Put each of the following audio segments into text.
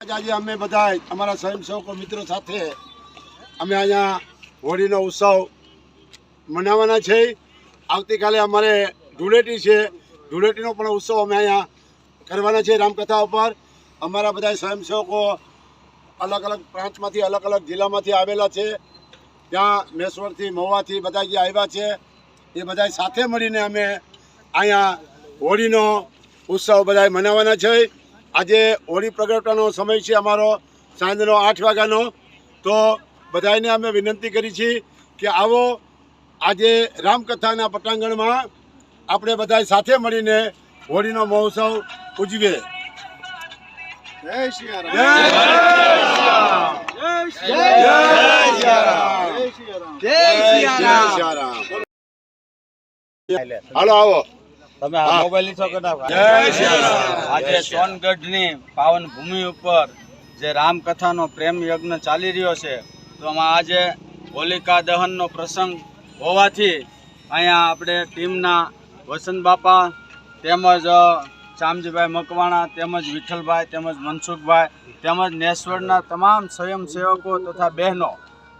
આજે અમે બધા અમારા સ્વયંસેવકો મિત્રો સાથે અમે અહીંયા હોળીનો ઉત્સવ મનાવવાના છે. આવતીકાલે અમારે ધૂળેટી છે. ધૂળેટીનો પણ ઉત્સવ અમે અહીંયા કરવાના છે રામકથા ઉપર. અમારા બધા સ્વયંસેવકો અલગ અલગ પ્રાંતમાંથી, અલગ અલગ જિલ્લામાંથી આવેલા છે. ત્યાં મેશ્વરથી મહુવાથી બધા જે આવ્યા છે. એ બધા સાથે મળીને અમે અહીંયા હોળીનો ઉત્સવ બધા મનાવવાના છે. આજે હોળી પ્રગટવાનો સમય છે અમારો સાંજનો આઠ વાગ્યાનો. તો બધાને અમે વિનંતી કરી છીએ કે આવો આજે રામકથાના પટાંગણમાં આપણે બધા સાથે મળીને હોળીનો મહોત્સવ ઉજવીએ. જય શ્રી રામ. જય શ્રી રામ. હાલો આવો. તમે આ. મોબાઈલ લીધો કે આજે સોનગઢની પાવન ભૂમિ ઉપર જે રામકથાનો પ્રેમ યજ્ઞ ચાલી રહ્યો છે તો આમાં આજે હોલિકા દહનનો પ્રસંગ હોવાથી અહીંયા આપણે ટીમના વસંત બાપા તેમજ ચામજીભાઈ મકવાણા તેમજ વિઠ્ઠલભાઈ તેમજ મનસુખભાઈ તેમજ નેશ્વરના તમામ સ્વયંસેવકો તથા બહેનો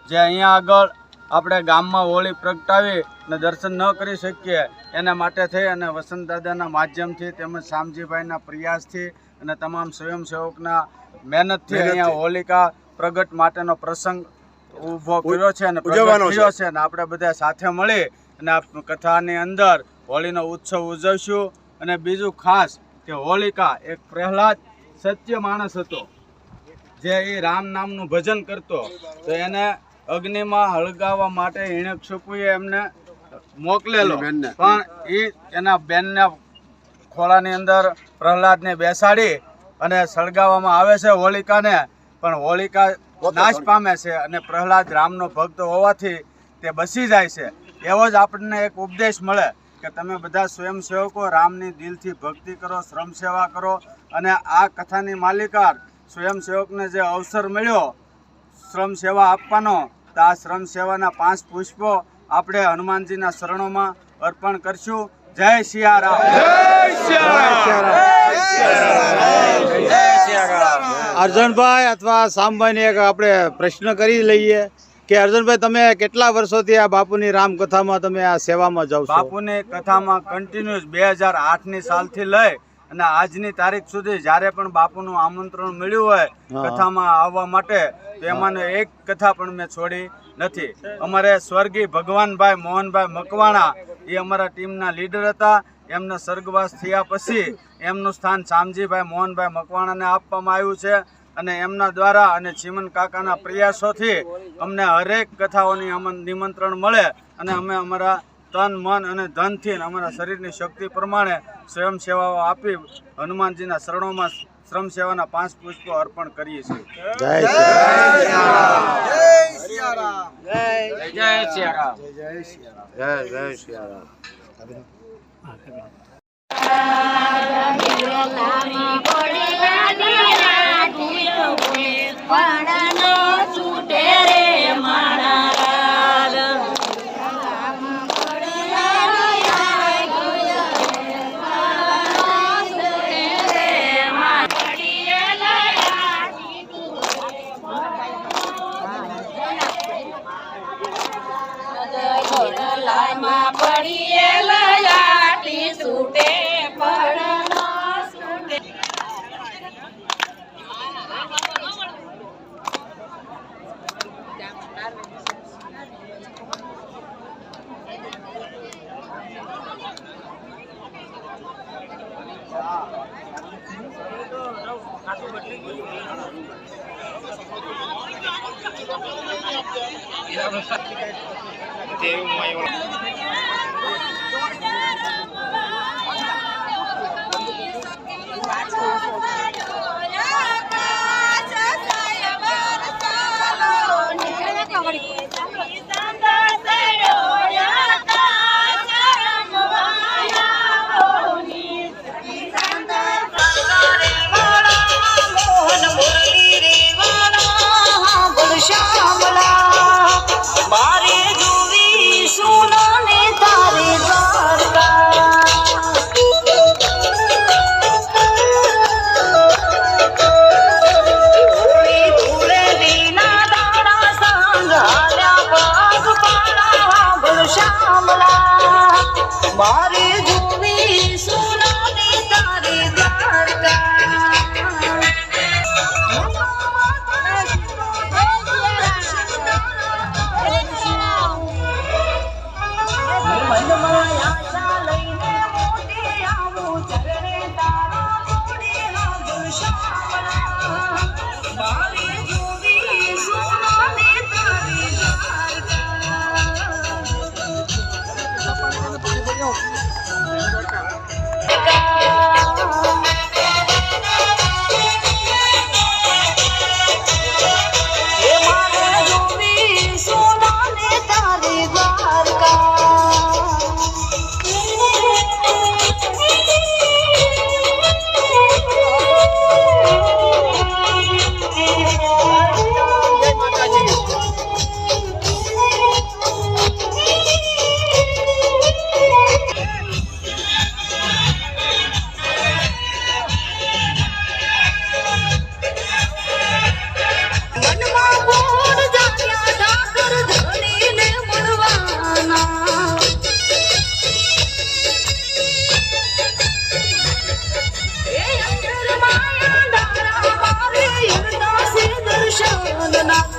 જે અહીંયા આગળ આપણે ગામમાં હોળી પ્રગટાવી અને દર્શન ન કરી શકીએ એના માટે થઈ અને વસંત દાદાના માધ્યમથી તેમજ શામજીભાઈના પ્રયાસથી અને તમામ સ્વયંસેવકના મહેનતથી અહીંયા હોલિકા પ્રગટ માટેનો પ્રસંગ ઊભો કર્યો છે અને ઉજવવાનો છે. અને આપણે બધા સાથે મળી અને આ કથાની અંદર હોળીનો ઉત્સવ ઉજવશું. અને બીજું ખાસ કે હોલિકા એક પ્રહલાદ સત્ય માણસ હતો. જે એ રામ નામનું ભજન કરતો તો એને અગ્નિમાં હળગાવવા માટે હિણકશુપુએ એમને મોકલેલો. પણ એ એના બેનના ખોળાની અંદર પ્રહલાદને બેસાડી અને સળગાવવામાં આવે છે હોલિકાને. પણ હોલિકા નાશ પામે છે અને પ્રહલાદ રામનો ભક્ત હોવાથી તે બસી જાય છે. એવો જ આપણને એક ઉપદેશ મળે કે તમે બધા સ્વયંસેવકો રામની દિલથી ભક્તિ કરો શ્રમ સેવા કરો અને આ કથાની માલિકાર સ્વયંસેવકને જે અવસર મળ્યો શ્રમ સેવા આપવાનો તો આ શ્રમ સેવાના પાંચ પુષ્પો આપણે હનુમાનજીના શરણોમાં અર્પણ કરશું. જય સિયારામ અર્જુનભાઈ અથવા સામભાઈને એક આપણે પ્રશ્ન કરી લઈએ કે અર્જુનભાઈ તમે કેટલા વર્ષોથી આ બાપુની રામકથામાં તમે આ સેવામાં જાઓ બાપુની કથામાં કન્ટિન્યુઅસ બે હજાર આઠની સાલથી લઈ અને આજની તારીખ સુધી જ્યારે પણ બાપુનું આમંત્રણ મળ્યું હોય કથામાં આવવા માટે તો એમાંનો એક કથા પણ મેં છોડી નથી. અમારે સ્વર્ગીય ભગવાનભાઈ મોહનભાઈ મકવાણા એ અમારા ટીમના લીડર હતા. એમના સ્વર્ગવાસ થયા પછી એમનું સ્થાન શામજીભાઈ મોહનભાઈ મકવાણાને આપવામાં આવ્યું છે. અને એમના દ્વારા અને ચીમન કાકાના પ્રયાસોથી અમને હરેક કથાઓની નિમંત્રણ મળે અને અમે અમારા તન મન અને ધનથી અમારા શરીરની શક્તિ પ્રમાણે સ્વયં સેવાઓ આપી હનુમાનજીના શરણોમાં શ્રમ સેવાના પાંચ પુષ્પો અર્પણ કરીએ છીએ જય ते 用。有，我，না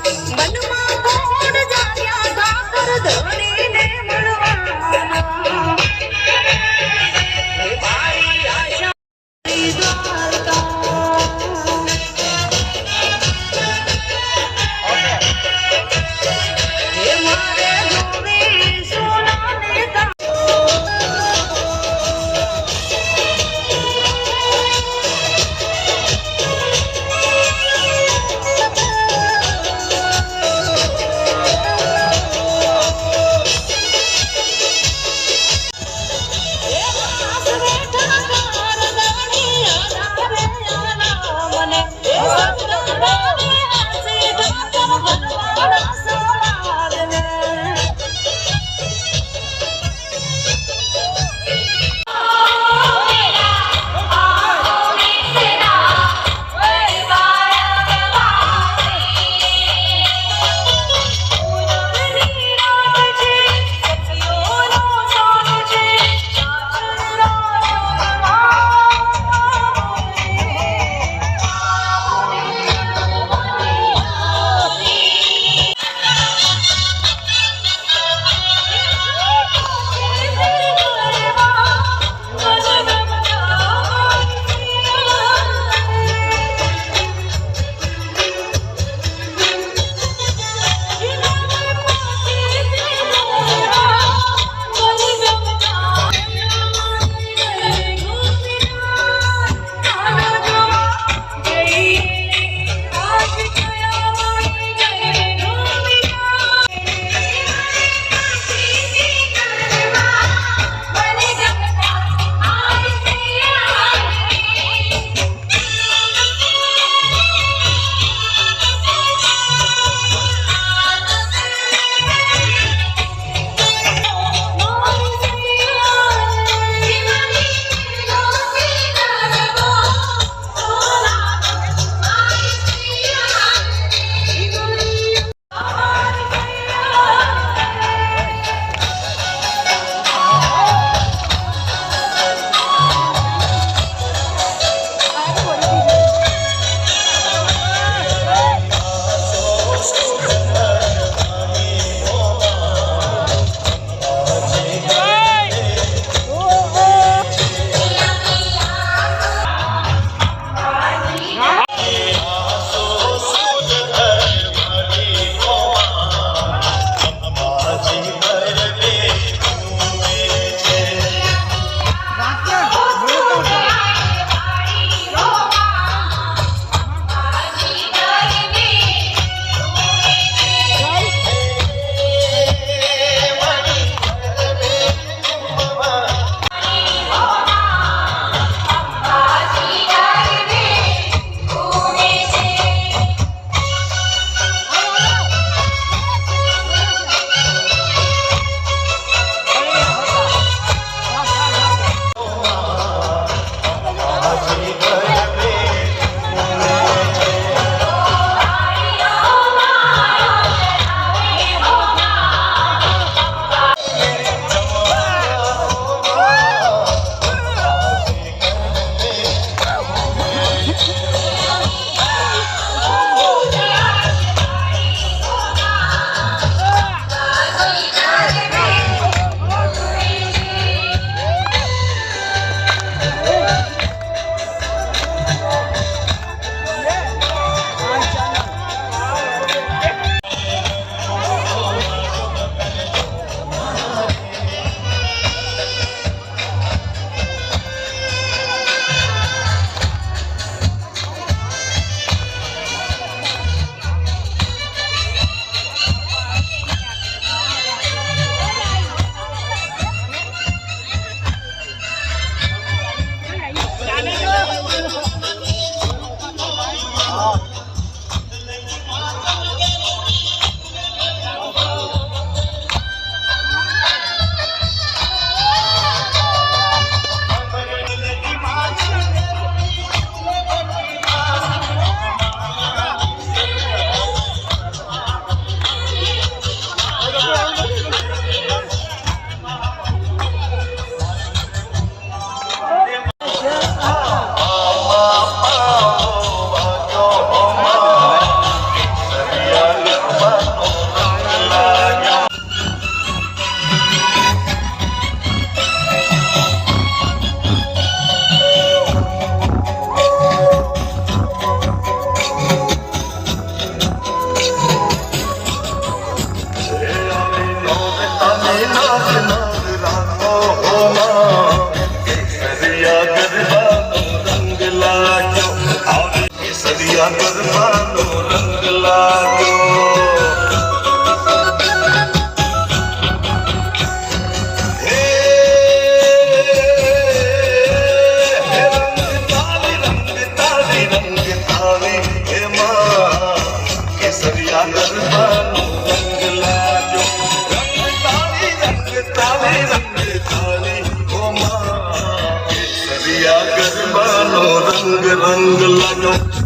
don't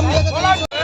amiga